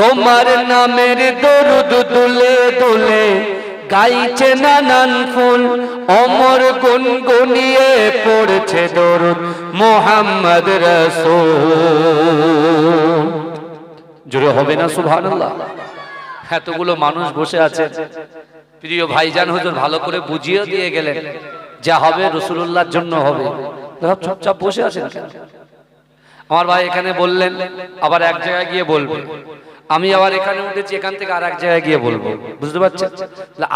তোমার নামের দরুদ দুলে দুলে গাইছে নানান ফুল অমর গুনগুনিয়ে পড়ছে দরুদ মোহাম্মদ রসুল। জোরে হবে না সুবহানাল্লাহ। এতগুলো মানুষ বসে আছে। প্রিয় ভাইজান হুজুর ভালো করে বুঝিয়ে দিয়ে গেলেন যা হবে রসুল্লাহর জন্য হবে। চুপচাপ বসে আছেন আমার ভাই এখানে বললেন আবার এক জায়গায় গিয়ে বলব। আমি আবার এখানে উঠেছি, এখান থেকে আর এক জায়গায় গিয়ে বলব। বুঝতে পারছেন?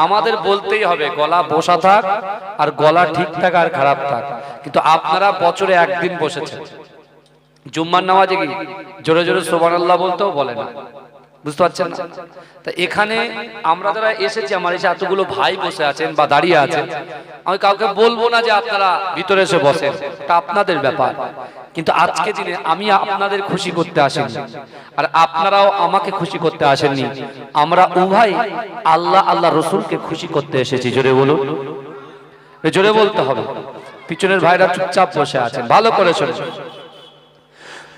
আমাদের বলতেই হবে, গলা বসা থাক আর গলা ঠিক থাক আর খারাপ থাক। কিন্তু আপনারা বছরে একদিন বসেছেন। জুম্মার নামাজে কি জোরে জোরে সোবান আল্লাহ বলতেও বলে না। বুঝতে পারছেন তা এখানে আমরা যারা এসেছি, আমার এসে এতগুলো ভাই বসে আছেন বা দাঁড়িয়ে আছেন, আমি কাউকে বলব না যে আপনারা ভিতরে এসে বসেন, তা আপনাদের ব্যাপার। কিন্তু আজকে দিনে আমি আপনাদের খুশি করতে আসেনি, আর আপনারাও আমাকে খুশি করতে আসেননি। আমরা উভয় আল্লাহ আল্লাহ রসুলকে খুশি করতে এসেছি। জোরে বলুন। জোরে বলতে হবে। পিছনের ভাইরা চুপচাপ বসে আছেন। ভালো করে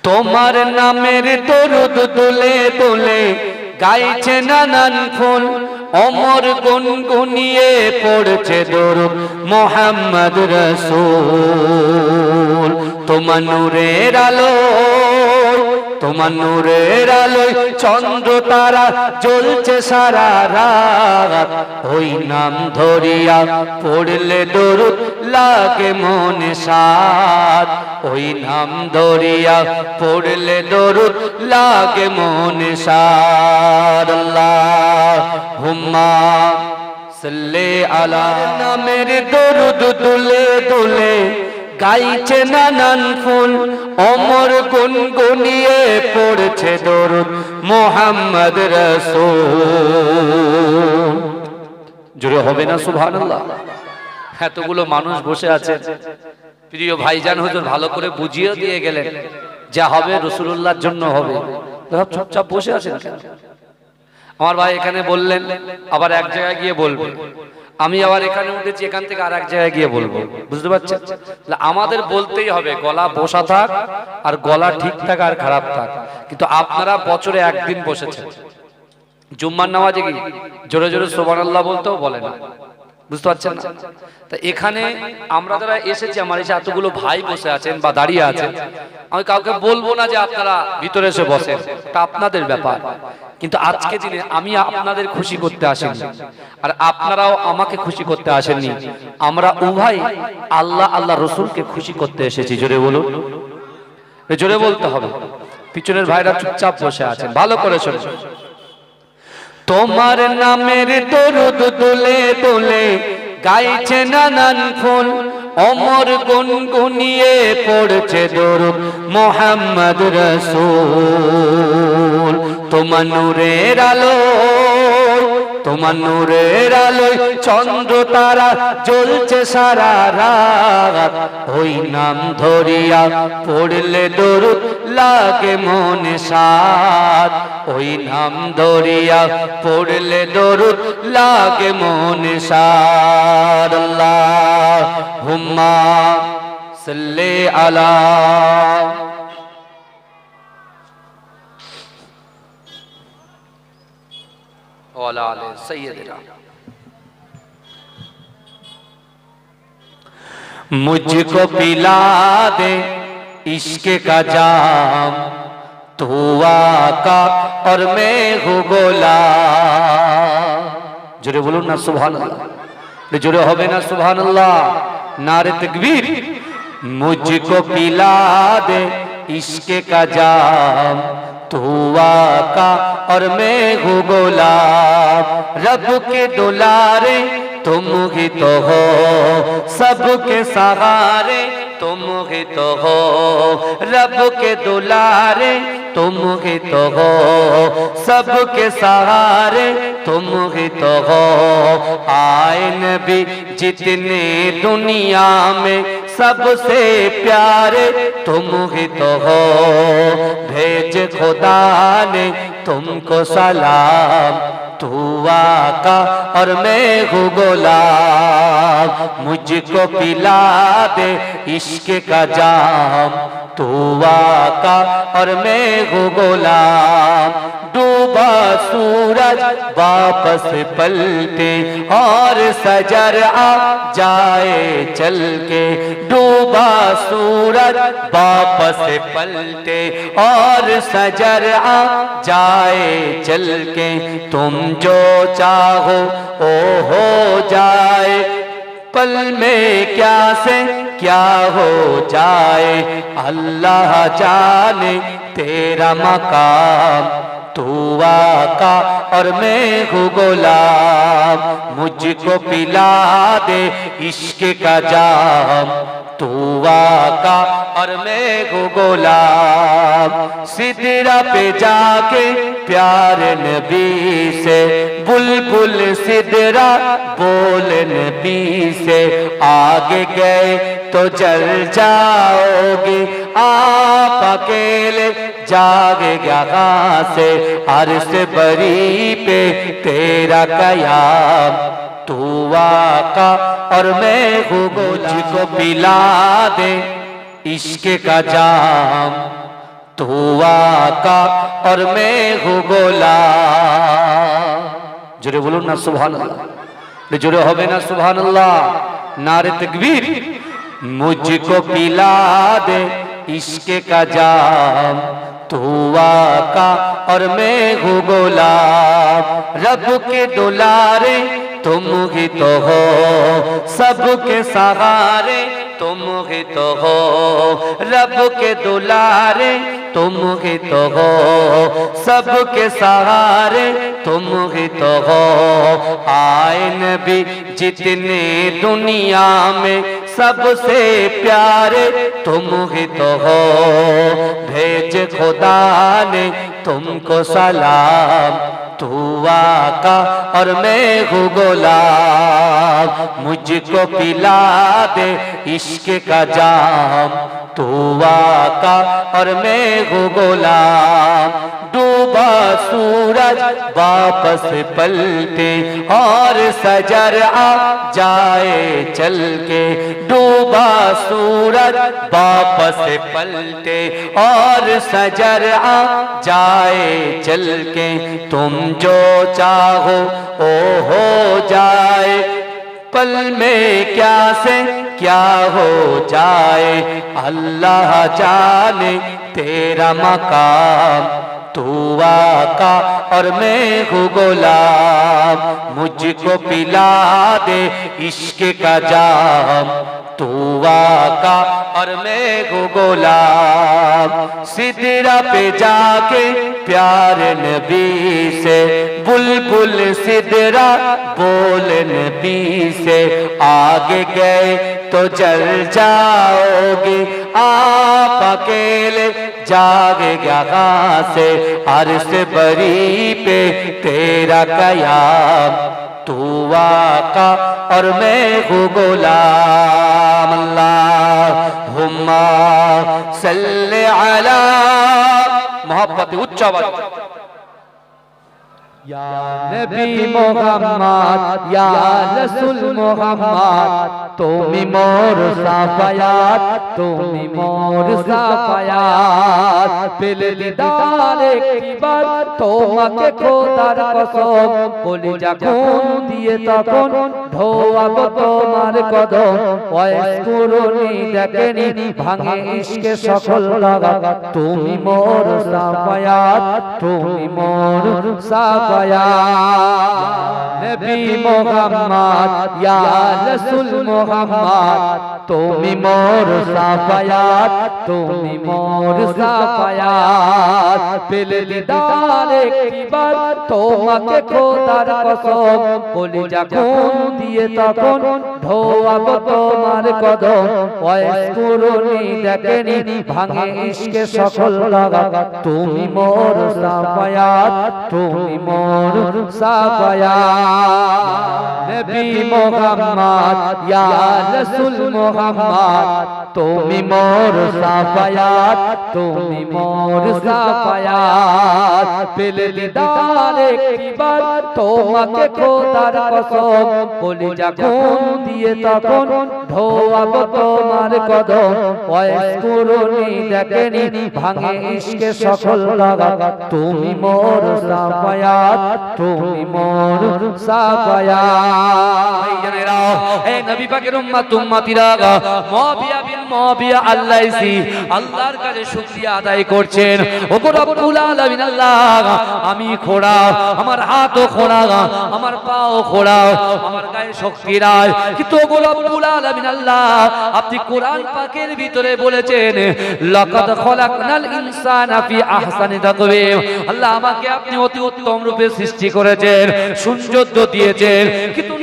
তোমার নামের দরুদ তুলে তোলে গাইছে নানান ফুল। অমর গুনগুনিয়ে পড়ছে দরুদ মোহাম্মদ রসুল। তোমার নূরের আলো তোমার নূরের আলোয় চন্দ্র তারা জ্বলছে সারা রাত। ওই নাম ধরিয়া পড়লে দরুদ লাগে মনে সাত ওই নাম ধরিয়া পড়লে দরুদ লাগে মনে আল্লাহ হুম্মা সাল্লি আলা। নামের দরুদ দুলে দুলে গাইছে নানান ফুল, অমর গুনগুনিয়ে পড়ছে দরুদ মোহাম্মদ রসুল। জোরে হবে না, সুবহানাল্লাহ। এতগুলো মানুষ বসে আছে। প্রিয় ভাইজান হুজুর, ভালো করে বুঝিয়ে দিয়ে গেলেন যা হবে রসুল্লাহর জন্য হবে। চুপচাপ বসে আছেন আমার ভাই এখানে বললেন, আবার এক জায়গায় গিয়ে বলব আমি আবার এখানে উঠেছি এখান থেকে আর এক জায়গায় গিয়ে বলব। বুঝতে পারছেন? আমাদের বলতেই হবে, গলা বসা থাক আর গলা ঠিক থাক আর খারাপ থাক। কিন্তু আপনারা বছরে একদিন বসেছেন। জুম্মার নামাজে কি? জোরে জোরে সোবান আল্লাহ বলতেও বলে না। বুঝতে পারছেন না? তা এখানে আমরা যারা এসেছি, আমার এসে এতগুলো ভাই বসে আছেন বা দাঁড়িয়ে আছেন, আমি কাউকে বলব না যে আপনারা ভিতরে এসে বসেন। তা আপনাদের ব্যাপার। কিন্তু আজকে দিনে আমি আপনাদের খুশি করতে আসেনি। আর আপনারাও আমাকে খুশি করতে আসেননি। আমরা উভয় আল্লাহ আল্লাহ রসুলকে খুশি করতে এসেছি। জোরে বলুন। জোরে বলতে হবে। পিছনের ভাইরা চুপচাপ বসে আছেন। ভালো করে শোনেন তোমার নামের দরুদ দুলে দুলে গাইছে নানান ফুল, অমর গুনগুনিয়ে পড়ছে দরুদ মোহাম্মদ রসুল। তোমার নূরের আলো তোমার নূরের আলোয় চন্দ্র তারা জ্বলছে সারা রাত। ওই নাম ধরিয়া পড়লে দরুদ لا کے مون ساد ہم دوڑیا پور لے دو لا کے مون سار لا ہوا سلے الاد مجھ کو پلا دے इश्क का जाम तू आका और मैं हूँ गोला জোরে বলুন না সুবহানাল্লাহ জোরে হবে না সুবহানাল্লাহ নারে তকবীর मुझको पिला दे इश्क का जाम तू आका और मैं हूँ गोलाम रब के दुलारे तुम ही तो हो सबके सहारे تم ہی تو ہو، رب کے دلارے تم ہی تو ہو، سب کے سہارے تم ہی تو ہو۔ آئے نبی، جتنے دنیا میں سب سے پیارے تم ہی تو ہو۔ بھیج خدا نے تم کو سلام، تو آقا اور میں ہوں غلام، مجھ کو پلا دے عشق کا جام، تو آقا اور میں ہوں غلام ڈوبا سورج واپس پلٹے اور سجر آ جائے چل کے۔ ڈوبا سورج واپس پلٹے اور سجر آ جائے چل کے۔ تم جو چاہو او ہو جائے۔ پل میں کیا سے کیا ہو جائے۔ اللہ جانے تیرا مقام۔ تو آقا اور میں ہوں غلام مجھ کو پلا دے عشق کا جام۔ تو آقا اور میں ہوں غلام صدرہ پہ جا کے پیار نبی سے بل بل صدرہ بول نبی سے۔ آگے گئے تو جل جاؤ گے، آ अकेले जागे कहाँ से अर्श बरी पे तेरा कयाम तू आका और मैं हूँ मुझको पिला दे इश्क का जाम तू आका और मैं हूँ গোলাম জোরে বলুন না সুবহান আল্লাহ জোরে হবে না সুবহান আল্লাহ নারে তকবীর عشق کا جام تو آقا اور میں ہوں غلام۔ رب کے دلارے تم ہی تو ہو، سب کے سہارے تم ہی تو ہو۔ رب کے دلارے تم ہی تو ہو، سب کے سہارے تم ہی تو ہو۔ آئے نبی، جتنے دنیا میں سب سے پیارے تم ہی تو ہو۔ بھیج خدا نے تم کو سلام۔ تو آقا اور میں ہوں غلام۔ مجھ کو پلا دے عشق کا جام۔ تو آقا اور میں ہوں گولا دو صبح سورج واپس پلٹے اور سجر آ جائے چل کے۔ ڈوبا سورج واپس پلٹے اور سجر آ جائے چل کے۔ تم جو چاہو او ہو جائے۔ پل میں کیا سے کیا ہو جائے۔ اللہ جانے تیرا مقام۔ تو آقا اور میں ہوں غلام مجھ کو پلا دے عشق کا جام۔ تو آقا اور میں ہوں غلام سدرہ پہ جا کے پیار نبی سے بل بل سدرہ بول نبی سے۔ آگے گئے تو جل جاؤ گے آپ اکیلے جاگ گیا سے عرش بری پہ تیرا قیام، تو آقا اور میں ہوں غلام اللہم صلی علی محبت اچھا والا یا نبی محمد یا رسول তুমি মোর সাফায়াত তুমি মোর সাফায়াত পেলে দিদার একবার তোমাকে খোদার কসম বলি যখন দিয়ে তখন ধোয়াবো তোমার কদম বয়স কুরুনি দেখেনি ভাঙে ইশকে সকল লাগা তুমি মোর সাফায়াত তুমি মোর সাফায়াত তুমি মোর সাফায়াত তুমি মোর সাফায়াত। পেলে দিদার একবার তোমাকে খোদার কসম। কলিজা খুন দিয়ে তখন ধোয়াবো তোমার কদম। ওয়াইস কুরুনি দেখেনি ভাঙে ইশকে সকল লাগা তুমি মোর সাফায়াত তুমি মোর রাসূল মোহাম্মদ, তুমি মোর সাফায়াত, তুমি মোর সাফায়াত। পেলে দিদার একবার তোমাকে খোদার কসম, কলিজা কোন দিয়ে তখন ধোয়াব তোমার কদম। ওয়াইস কুরুনি দেখেনি, ভাঙে ইশকে সকল লাগা তুমি মোর সাফায়াত আমি খোড়া, আমার হাতও খোড়া আমার পাও খোড়া, আমার গায়ে শক্তি নাই। কিন্তু আল্লাহ, আপনি কোরআন পাকের ভিতরে বলেছেন ফি আহসানি আল্লাহ আমাকে আপনি অতি উত্তম রূপে সৃষ্টি করেছেন সৌন্দর্য দিয়েছেন। কিন্তু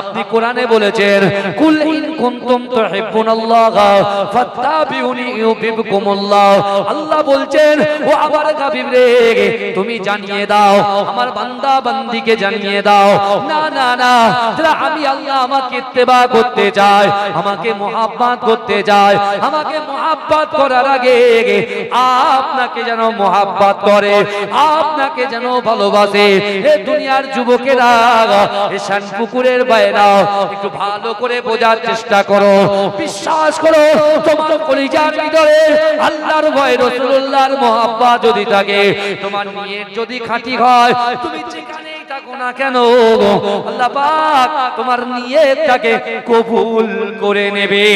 আপনি কোরআনে বলেছেন আল্লাহ বলছেন, ও তুমি জানিয়ে দাও, আমার বান্দা বান্দিকে জানিয়ে দাও। না না না আমি আল্লাহ আমাকে ইত্তেবা করতে চাই আমাকে মোহাব্বত করতে চাই আমাকে মোহাব্বত করার আগে আপনাকে যেন মোহাব্বত করে, আপনাকে যেন ভালোবাসে। এ দুনিয়ার যুবকেরা এ শান পুকুরের বাইরা একটু ভালো করে বোঝার চেষ্টা করো। বিশ্বাস করো, তোমার কলিজার ভিতরে আল্লাহর ভয় রসুল্লাহর মোহাব্বত যদি থাকে, তোমার নিয়ত যদি খাঁটি হয়, তুমি যেখানেই থাকো না কেন, আল্লাহ পাক তোমার কবুল করে নেবে।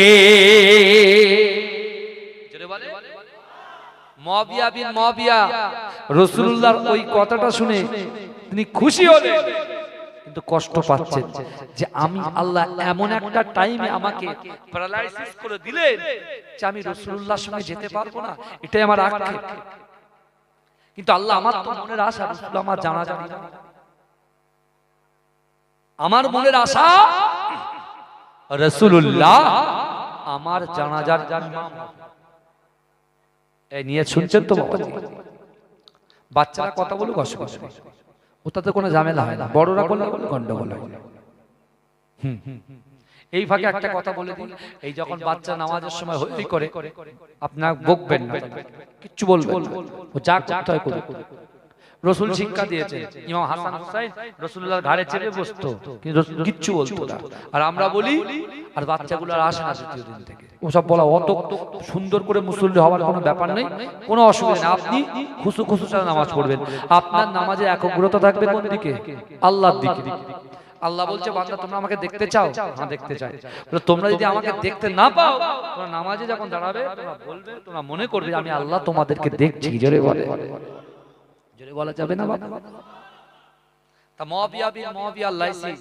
মবিয়া বিন মবিয়া। রসুল্লাহর ওই কথাটা শুনে তিনি খুশি হলেন। কিন্তু কষ্ট পাচ্ছেন যে আমি আল্লাহ এমন একটা টাইমে আমাকে প্যারালাইসিস করে দিলেন যে আমি রসুল্লাহর সঙ্গে যেতে পারব না। এটাই আমার আক্ষেপ। কিন্তু আল্লাহ আমার তো মনের আশা, রসুল আমার জানা জানি আমার মনের আশা রসুল্লাহ আমার জানাজার ইমাম। এই নিয়ে শুনছেন তো বাচ্চারা কথা বলুক অসুবিধা নেই। ওটাতে কোনো ঝামেলা হয় না। বড়রা করলে গন্ডগোল হয় হুম, হুম, হুম। এই ভাগে একটা কথা বলে দিই। এই যখন বাচ্চা নামাজের সময় হই করে আপনার বকবেন না। কিচ্ছু বলবেন না। ও যা করতে হয় করুক। রসুল শিক্ষা দিয়েছে ইমাম হাসান হুসাইন রসুল্লাহর ঘাড়ে চেপে বসতো। কিচ্ছু বলতো না। আর আমরা বলি আর বাচ্চাগুলো আর আসে না দ্বিতীয় দিন থেকে। ওসব বলা অত সুন্দর করে মুসল্লি হওয়ার কোনো ব্যাপার নেই। কোনো অসুবিধা নেই। আপনি খুশু খুশু ছাড়া নামাজ পড়বেন। আপনার নামাজে একগ্রতা থাকবে কোন দিকে? আল্লাহর দিকে। আল্লাহ বলছে বান্দা তোমরা আমাকে দেখতে চাও? হ্যাঁ দেখতে চাই। তোমরা যদি আমাকে দেখতে না পাও তোমরা নামাজে যখন দাঁড়াবে তোমরা বলবে তোমরা মনে করবে আমি আল্লাহ তোমাদেরকে দেখছি। জোরে বলে। জোরে বলা যাবে না বাবা তা মহাবিয়া বিন মহাবিয়া লাইসি,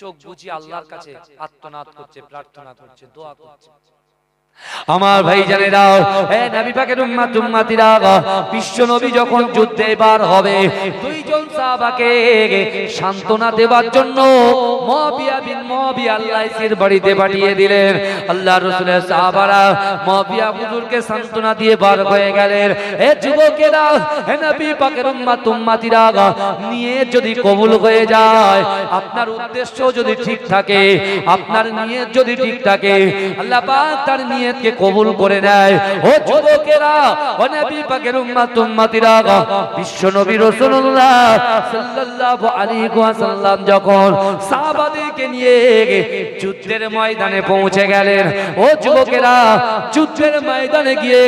চোখ বুঝিয়ে আল্লাহর কাছে আত্মনাদ করছে, প্রার্থনা করছে, দোয়া করছে। আমার ভাই জানেরা হে নবী পাকের উম্মাত উম্মাতিরা বিশ্ব নবী যখন যুদ্ধে বার হবে দুইজন সাহাবাকে সান্ত্বনা দেওয়ার জন্য মুয়াবিয়া বিন মুয়াবিয়া আল্লাহর বাড়িতে পাঠিয়ে দিলেন। আল্লাহ রাসূলের সাহাবারা মুয়াবিয়া হুজুরকে সান্ত্বনা দিয়ে বার হয়ে গেলেন। হে যুবকেরা হে নবী পাকের উম্মাত উম্মাতিরা নিয়ে যদি কবুল হয়ে যায় আপনার উদ্দেশ্য যদি ঠিক থাকে আপনার নিয়ত যদি ঠিক থাকে আল্লাহ পাক তার নিয়তকে কবুল করে নেয়। ও যুবকেরা, ও নবী পাকের উম্মত, উম্মতিরা বিশ্ব নবী রাসূলুল্লাহ সাল্লাল্লাহু আলাইহি ওয়াসাল্লাম যখন সাহাবাদেরকে নিয়ে যুদ্ধের ময়দানে পৌঁছে গেলেন, ও যুবকেরা, যুদ্ধের ময়দানে গিয়ে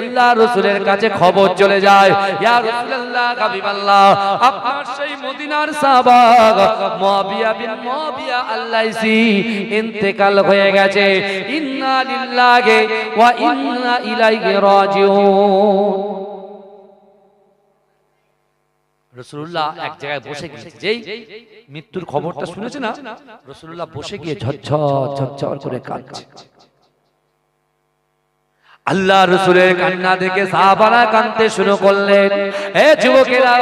আল্লাহ রাসূলের কাছে খবর চলে যায়। ইয়া রাসূলুল্লাহ, হাবিবাল্লাহ, আপনার সেই মদিনার সাহাবা মুয়াবিয়া বিন মুয়াবিয়া আল্লাইসি, ইন্তেকাল হয়ে গেছে। ইন্না লিল্লাহি রাজিউন। রসুল্লাহ এক জায়গায় বসে গিয়েছে যেই মৃত্যুর খবরটা শুনেছে না রসুল্লাহ বসে গিয়ে ঝরঝর ঝরঝর করে কাঁদছে। আল্লাহ রসুলের কান্না দেখে সাহাবারা কাঁদতে শুরু করলেন। এ যুবকেরা,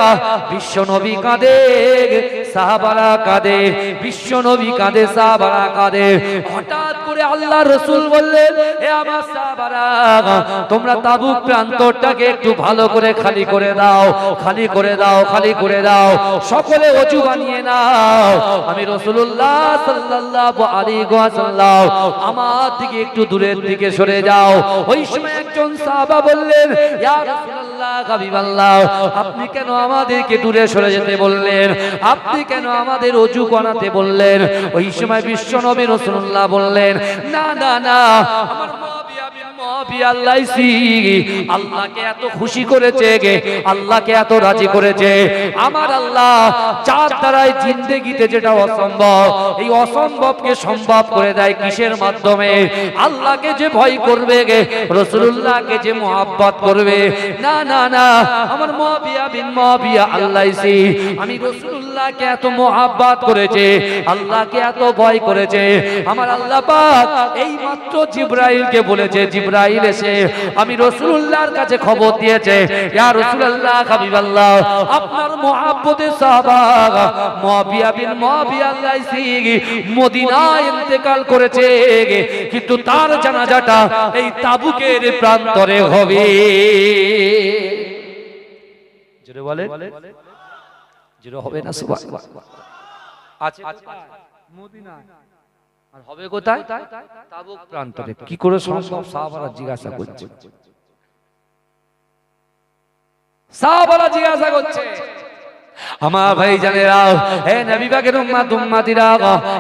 বিশ্ব নবী কাঁদে, সাহাবারা কাঁদে, বিশ্ব নবী কাঁদে, সাহাবারা কাঁদে। হঠাৎ করে আল্লাহ রসুল বললেন, এ আমার সাহাবারা, তোমরা তাবুক প্রান্তরটাকে একটু ভালো করে খালি করে দাও, খালি করে দাও, খালি করে দাও, সকলে অজু বানিয়ে নাও। আমি রসুল্লাহ আমার দিকে একটু দূরের দিকে সরে যাও। ওই সময় একজন সাহাবা বললেন আপনি কেন আমাদেরকে দূরে সরে যেতে বললেন? আপনি কেন আমাদের অজু করাতে বললেন? ওই সময় বিশ্ব নবী রাসূলুল্লাহ বললেন না না না। আমার মা বিয়া আল্লাহকে আল্লাহ যে ভয় করবে গে রসুল্লাহকে যে করবে। না না না, আমার মহাবিয়া বিন মহাবিয়া আমি রসুল্লাহকে এত করেছে, আল্লাহকে এত ভয় করেছে। আমার আল্লাহ এই মাত্র জিব্রাইলকে বলেছে জিব্রাইল এসে, আমি রসুল্লাহর কাছে খবর দিয়েছে, ইয়া রসুল্লাহ হাবিবাল্লাহ, আপনার মোহাব্বতের সাহাবা মুআবিয়া বিন মুআবিয়া আল্লাহসি মদিনায় ইন্তেকাল করেছে কিন্তু তার জানাজাটা এই তাবুকের প্রান্তরে হবে। জোরে বলে জোরে হবে না, সুবহানাল্লাহ। আছে মদিনায়। আর হবে কোথায়? তাবুক প্রান্তরে কি করে সম্ভব? সাহাবারা জিজ্ঞাসা করছে। সাহাবারা জিজ্ঞাসা করছে। আমার ভাই জানেরা হে নবী পাকের উম্মাত উম্মাতিরা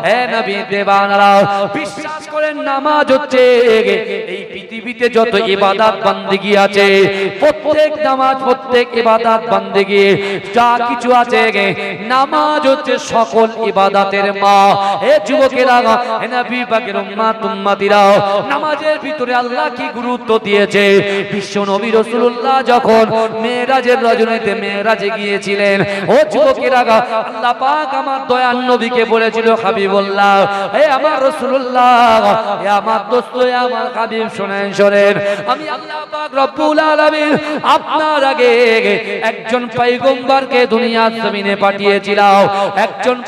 হে নবী দেবানারা বিশ্বাস করেন নামাজ হচ্ছে এই পৃথিবীতে যত ইবাদত বান্দেগি আছে প্রত্যেক নামাজ প্রত্যেক ইবাদত বান্দেগি যা কিছু আছে নামাজ হচ্ছে সকল ইবাদতের মা। হে যুবকেরা হে নবী পাকের উম্মাত উম্মাতিরা নামাজের ভিতরে আল্লাহ কি গুরুত্ব দিয়েছে? বিশ্ব নবী রাসূলুল্লাহ যখন মেরাজের রজনীতে মেরাজে গিয়েছিলেন ও আপনার আগে একজন দুনিয়ার জমিনে পাঠিয়েছিলাম। একজন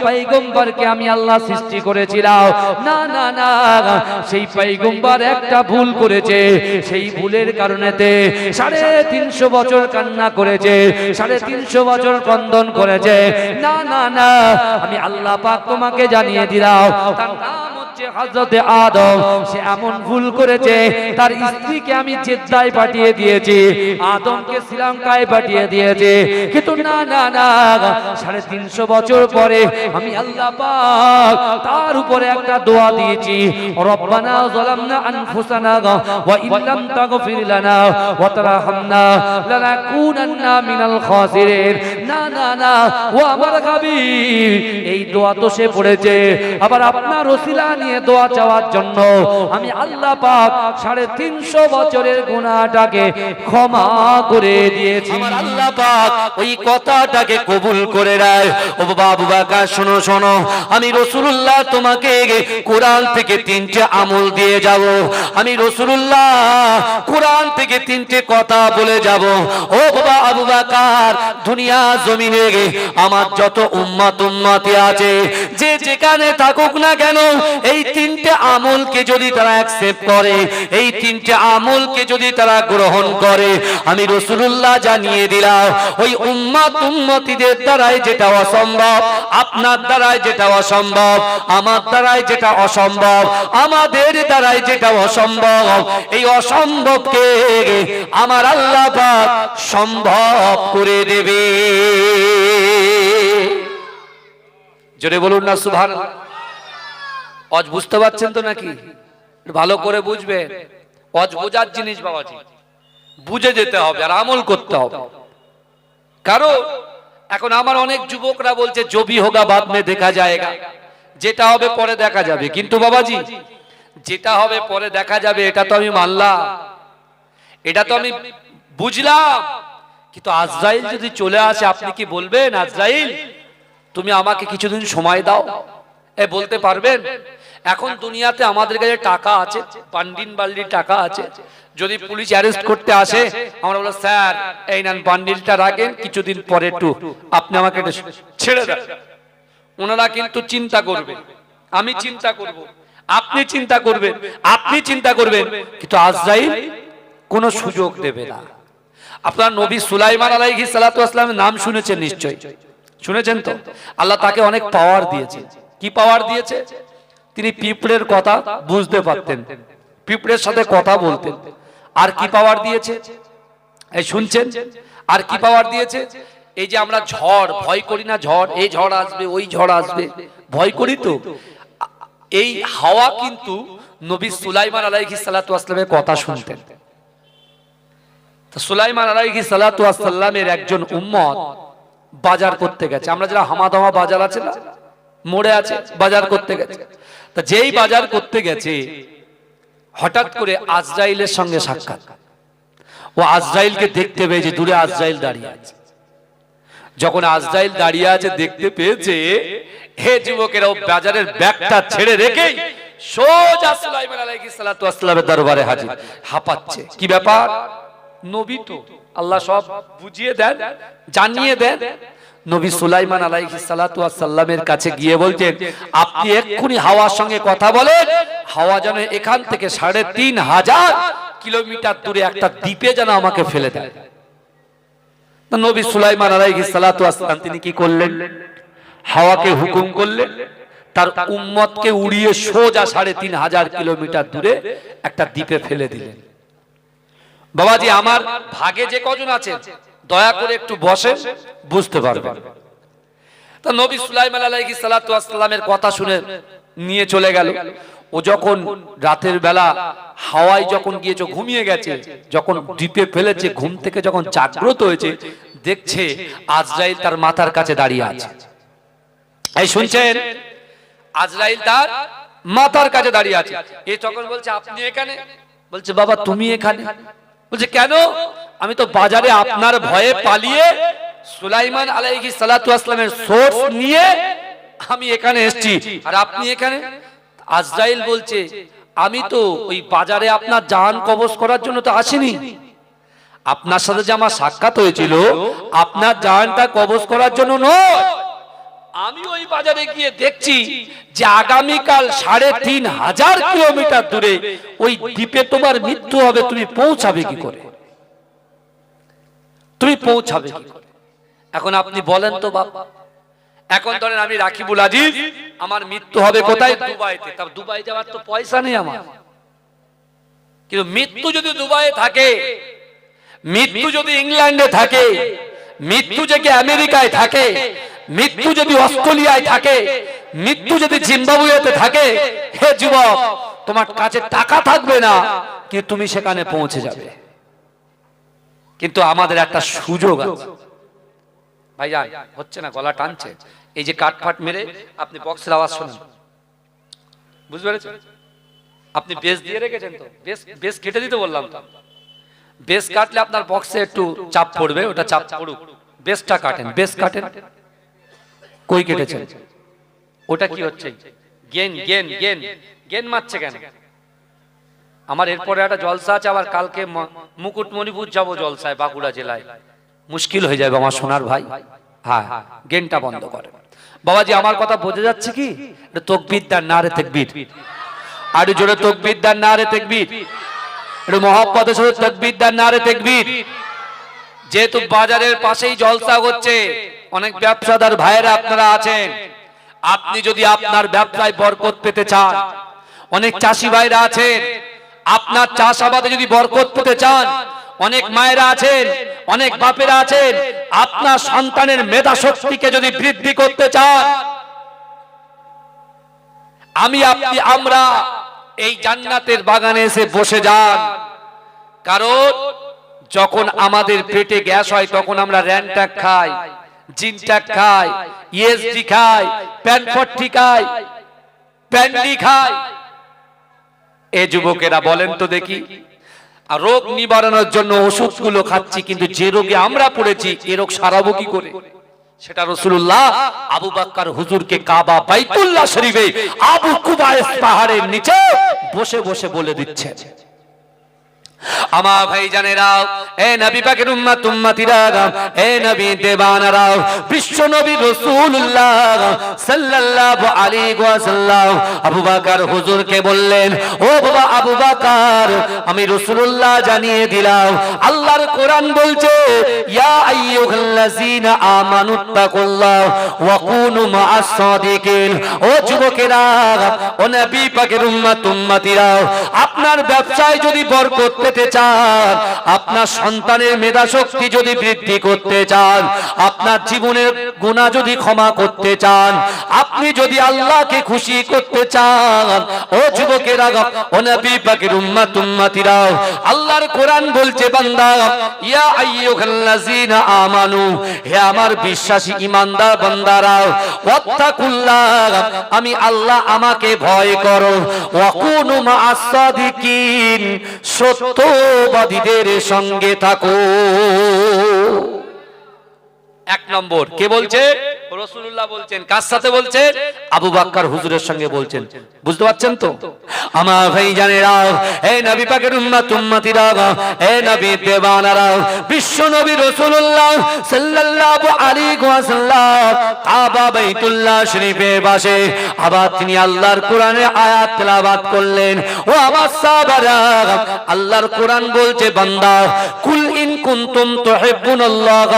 আমি আল্লাহ সৃষ্টি করেছিলাম। না না না, সেই একটা ভুল করেছে। সেই ভুলের কারণেতে সাড়ে তিনশো বছর কান্না করেছে, সাড়ে তিনশো বছর কন্দন করেছে না না না আমি আল্লাহ পাক তোমাকে জানিয়ে দিলাম। নাম আদম, সে এমন ভুল করেছে, তার স্ত্রীকে আমি জেদ্দায় পাঠিয়ে দিয়েছি, আদমকে শ্রীলঙ্কায় পাঠিয়ে দিয়েছে। কিন্তু না না না, সাড়ে তিনশো বছর পরে আমি আল্লাহ পাক তার উপরে একটা দোয়া দিয়েছি, রব্বানা যালামনা আনফুসানা ওয়া ইল্লাম তাগফির লানা ওয়া তারহামনা লানাকুনান্না মিনাল খাসিরিন। না না না, ও আমার হাবিব, এই দোয়া তো সে পড়েছে। আবার আপনার ওসিলা নিয়ে দোয়া চাওয়ার জন্য আমি আল্লাহ পাক সাড়ে তিনশো বছরের গুণাটাকে ক্ষমা করে দিয়েছি। আল্লাহ পাক ওই কথাটাকে কবুল করে নেয়। ও বাবু বাকা শোনো শোনো, আমি রসুল্লাহ তোমাকে কোরআন থেকে তিনটে আমল দিয়ে যাব। আমি রসুল্লাহ কোরআন থেকে তিনটে কথা বলে যাব। ও বাবা আবু বাকার, দুনিয়া জমিনে আমার যত উম্মাত উম্মাতি আছে, যে যেখানে থাকুক না কেন, এই তিনটে আমলকে যদি তারা অ্যাকসেপ্ট করে, এই তিনটে আমলকে যদি তারা গ্রহণ করে, আমি রসুল্লাহ জানিয়ে দিলাম, ওই উম্মাত উম্মতিদের দ্বারাই যেটা অসম্ভব, আপনার দ্বারাই যেটা অসম্ভব, আমার দ্বারাই যেটা অসম্ভব, আমাদের দ্বারাই যেটা অসম্ভব, এই অসম্ভবকে আমার আল্লাহ সম্ভব করে দেবে। জোরে বলুন না সুভান অজ বুঝতে পারছেন তো নাকি? ভালো করে বুঝবে অজ বোঝার জিনিস বাবাজি। বুঝে যেতে হবে আর আমল করতে হবে। কারণ এখন আমার অনেক যুবকরা বলছে, জবি হোগা বাদ মে দেখা যায়গা যেটা হবে পরে দেখা যাবে। কিন্তু বাবাজি, যেটা হবে পরে দেখা যাবে, এটা তো আমি মানলাম। এটা তো আমি বুঝলাম। কিন্তু আজরাইল যদি চলে আসে, আপনি কি বলবেন, আজরাইল, তুমি আমাকে কিছুদিন সময় দাও। এ বলতে পারবেন? এখন দুনিয়াতে আমাদের কাছে টাকা আছে, পান্ডিন বাল্ডির টাকা আছে। যদি পুলিশ অ্যারেস্ট করতে আসে, আমরা বলো স্যার, এই নেন বান্ডিলটা রাখেন, কিছুদিন পরে একটু আপনি আমাকে ছেড়ে দেন। ওনারা কিন্তু চিন্তা করবে। আমি চিন্তা করব। আপনি চিন্তা করবেন, আপনি চিন্তা করবেন, কিন্তু আজরাইল কোনো সুযোগ দেবে না। আপনার নবী সুলাইমান আলাইহি সালাতু আসলামের নাম শুনেছেন নিশ্চয় শুনেছেন তো? আল্লাহ তাকে অনেক পাওয়ার দিয়েছে। কি পাওয়ার দিয়েছে? তিনি পিঁপড়ের কথা বুঝতে পারতেন। পিঁপড়ের সাথে কথা বলতেন। আর কি পাওয়ার দিয়েছে? এই শুনছেন? আর কি পাওয়ার দিয়েছে? এই যে আমরা ঝড়, ভয় করি না ঝড়, এই ঝড় আসবে, ওই ঝড় আসবে। ভয় করি তো? এই হাওয়া কিন্তু নবী সুলাইমান আলাইহি সালাতু আসলামের কথা শুনতেন। সুলাইমান আলাইহি সালাতু আসসালামের একজন উম্মত বাজার করতে গেছে। আমরা যারা হামাদামা বাজার আছে না, মোড়ে আছে, বাজার করতে গেছে। তা যেই বাজার করতে গেছে, হঠাৎ করে আজরাইলের সঙ্গে সাক্ষাৎ। ও আজরাইলকে দেখতে পেয়েছে দূরে আজরাইল দাঁড়িয়ে আছে। যখন আজরাইল দাঁড়িয়ে আছে, দেখতে পেয়েছে, হে যুবকেরা বাজারের ব্যাগটা ছেড়ে রেখেই সোজা সুলাইমান আলাইহিস সালাতু ওয়াসসালামের দরবারে হাজির। হাঁপাচ্ছে। কি ব্যাপার? নবী তো, আল্লাহ সব বুঝিয়ে দেন, জানিয়ে দেন নবী সুলাইমান ওয়াসসালামের কাছে গিয়ে বলছেন, আপনি এক্ষুনি হাওয়ার সঙ্গে কথা বলেন, হাওয়া যেন এখান থেকে সাড়ে তিন হাজার কিলোমিটার দূরে একটা দ্বীপে যেন আমাকে ফেলে দেয়। নবী সুলাইমান ওয়াসসালাম তিনি কি করলেন? হাওয়াকে হুকুম করলেন, তার উম্মতকে উড়িয়ে সোজা সাড়ে তিন হাজার কিলোমিটার দূরে একটা দ্বীপে ফেলে দিলেন। বাবাজি, আমার ভাগে যে কজন আছে দয়া করে একটু বসে বুঝতে পারবেন। তা নবী সুলাইমান আলাইহিস সালাতু ওয়াসসালামের কথা শুনে নিয়ে চলে গেল। ও যখন রাতের বেলা হাওয়ায় যখন গিয়েছে, ঘুমিয়ে গেছে, যখন দ্বীপে ফেলেছে, ঘুম থেকে যখন জাগ্রত হয়েছে, দেখছে আজরাইল তার মাথার কাছে দাঁড়িয়ে আছে। এই শুনছেন? আজরাইল তার মাথার কাছে দাঁড়িয়ে আছে। এ তখন বলছে, আপনি এখানে? বলছে, বাবা, তুমি এখানে? বলছে, কেন? আমি তো বাজারে আপনার ভয়ে পালিয়ে সুলাইমান আলাইহি সালাতু আসলামের সোর্স নিয়ে আমি এখানে এসেছি। আর আপনি এখানে? আজরাইল বলছে, আমি তো ওই বাজারে আপনার জান কবজ করার জন্য তো আসিনি। আপনার সাথে যে আমার সাক্ষাৎ হয়েছিল, আপনার জানটা কবজ করার জন্য নয়। আমি ওই বাজারে গিয়ে দেখছি যে আগামীকাল সাড়ে তিন হাজার কিলোমিটার দূরে ওই দ্বীপে তোমার মৃত্যু হবে, তুমি পৌঁছাবে কি করে? তুমি পৌঁছাবে এখন আপনি বলেন তো বাবা এখন ধরেন আমি রাখিবুল আজিজ, আমার মৃত্যু হবে কোথায়? দুবাইতে। তা দুবাই যাওয়ার তো পয়সা নেই আমার। কিন্তু মৃত্যু যদি দুবাইয়ে থাকে, মৃত্যু যদি ইংল্যান্ডে থাকে, মৃত্যু যদি আমেরিকায় থাকে মৃত্যু যদি অস্ট্রেলিয়ায় থাকে, মৃত্যু যদি জিম্বাবুয়েতে থাকে, হে যুবক, তোমার কাছে টাকা থাকবে না, কিন্তু তুমি সেখানে পৌঁছে যাবে। কিন্তু আমাদের একটা সুযোগ আছে। ভাই যান হচ্ছে না, গলা টানছে। এই যে কাট ফাট মেরে আপনি বক্সের আওয়াজ শোনেন। বুঝতে পেরেছেন? আপনি বেশ দিয়ে রেখেছেন তো। বেস বেস কেটে দিতে বললাম তো। বেশ কাটলে আপনার বক্সে একটু চাপ পড়বে, ওটা চাপ পড়ুক। বেশটা কাটেন, বেশ কাটেন। কই কেটেছেন ওটা কি হচ্ছে? Gain gain gain. গেন মারছে কেন? আমার এরপরে একটা জলসা আছে আবার কালকে মুকুটমণিপুর যাব জলসায় বাঁকুড়া জেলায়। মুশকিল হয়ে যাবে আমার সোনার ভাই। হ্যাঁ গেনটা বন্ধ করে। বাবাজি আমার কথা বোঝা যাচ্ছে কি? এটা তকবির দার না রে তকবির। আর জোরে তকবির দার না রে তকবির। এটা মহব্বতের সাথে তকবির দার না রে তকবির। যেহেতু বাজারের পাশেই জলসা হচ্ছে অনেক ব্যবসাদার ভাইয়েরা আপনারা আছেন। আপনি যদি আপনার ব্যবসায় বরকত পেতে চান, অনেক চাষি ভাইরা আছেন। আপনার চাষাবাদে যদি বরকত পেতে চান, অনেক মায়েরা আছেন, অনেক বাপেরা আছেন, আপনার সন্তানের মেধা শক্তিকে যদি বৃদ্ধি করতে চান, আমি আপনি, আমরা এই জান্নাতের বাগানে এসে বসে যান। কারণ যখন আমাদের পেটে গ্যাস হয়, তখন আমরা র্যানট্যাক খাই। জিনট্যাক খাই ইএসডি খাই প্যানফর্টি খাই প্যান্ডি খাই এ যুবকেরা বলেন তো দেখি, আর রোগ নিবারণের জন্য ওষুধগুলো খাচ্ছি, কিন্তু যে রোগে আমরা পড়েছি, এ রোগ সারাবো কি করে? সেটা রসুল্লাহ আবু বাক্কার হুজুরকে কাবা বাইতুল্লাহ শরীফে আবু কুবায়েস পাহাড়ের নিচে বসে বসে বলে দিচ্ছে আমার ভাই জানেরা এ নবী পাকের উম্মত, উম্মতিরা, এ নবী দেবানারা বিশ্ব নবী রাসূলুল্লাহ সাল্লাল্লাহু আলাইহি আবু বকর হুজুরকে বললেন, ও বাবা আবু বকর, আমি রাসূলুল্লাহ জানিয়ে দিলাম, আল্লাহর কোরআন বলছে, ইয়া আইয়ুহাল্লাযীনা আমানুত্তাকুল্লাহ ওয়া কুনু মা'আস সাদিকিন, ও যুবকেরা, ও নবী পাকের উম্মত, উম্মতিরা, আপনার ব্যবসায় যদি বরকত পেতে চান। আপনার সন্তানের মেধা শক্তি যদি বৃদ্ধি করতে চান, আপনার জীবনের গুনাহ যদি ক্ষমা করতে চান, আপনি যদি আল্লাহকে খুশি করতে চান, ও যুবকেরা ও নবী পাকের উম্মত উম্মতিরা, আল্লাহর কোরআন বলছে, বান্দা, ইয়া আইয়ুহাল্লাযীনা আমানু, হে আমার বিশ্বাসী ঈমানদার বান্দারা, ওয়াত্তাকুল্লাহ, আমি আল্লাহ আমাকে ভয় করো, ওয়া কুনু মা'আস সাদিকিন সত্যবাদীদের সঙ্গে থাকো। এক নম্বর। কে বলছে? রসুল্লাহ বলছেন। কার সাথে বলছে? আবু বাক্কার হুজুরের সঙ্গে বলছেন। বুঝতে পারছেন তো? আমার ভাই জানেরা এই নবী পাকের উম্মত, উম্মতিরা এই নবী দেবানারা বিশ্ব নবী রাসূলুল্লাহ সাল্লাল্লাহু আলাইহি ওয়াসাল্লাম কাবা বাইতুল্লাহ শরীফের পাশে আবার তিনি আল্লাহর কোরআনের আয়াত তেলাওয়াত করলেন। ও আমার সাহাবারা, আল্লাহর কোরআন বলছে, বান্দা, কুল ইন কুনতুম তুহিব্বুনাল্লাহ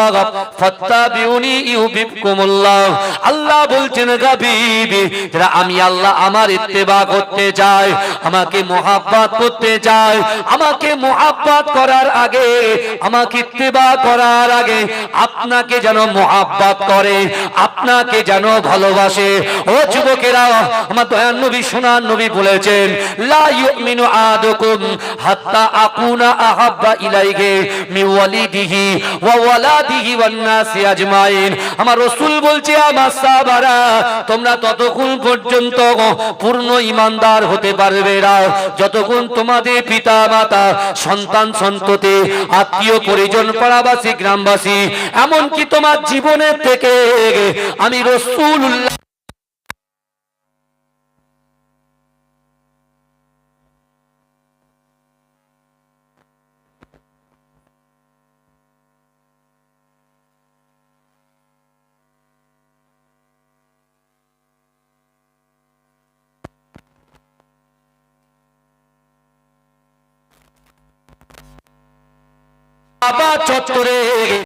ফাত্তাবিউনি ইউবিবকুমুল্লাহ আল্লাহ বলছেন, গাবিবি, যারা আমি আল্লাহ আমার ইত্তেবা করতে চাই, আমাকে মোহাব্বত করতে চাই, আমাকে মোহাব্বত করার আগে, আমাকে ইত্তেবা করার আগে আপনাকে যেন মোহাব্বত করে, আপনাকে যেন ভালোবাসে। ও যুবকেরা, আমার দয়ান নবী, সোনার নবী বলেছেন, লা ইউমিনু আদুকুম হাত্তা আকুনা আহাব্বা ইলাইহি মি ওয়ালিদিহি ওয়া ওয়ালাদিহি ওয়ান নাসি আজমাইন। আমার রসুল বলছে আমার সাহাবারা, তোমরা ততক্ষণ পর্যন্ত পূর্ণ ইমানদার হতে পারবে না। যতক্ষণ তোমাদের পিতা মাতা সন্তান সন্ততি, আত্মীয় পরিজন, পাড়াবাসী, গ্রামবাসী, এমনকি তোমার জীবনের থেকে, আমি রসুল্লাহ বাবা চত্বরে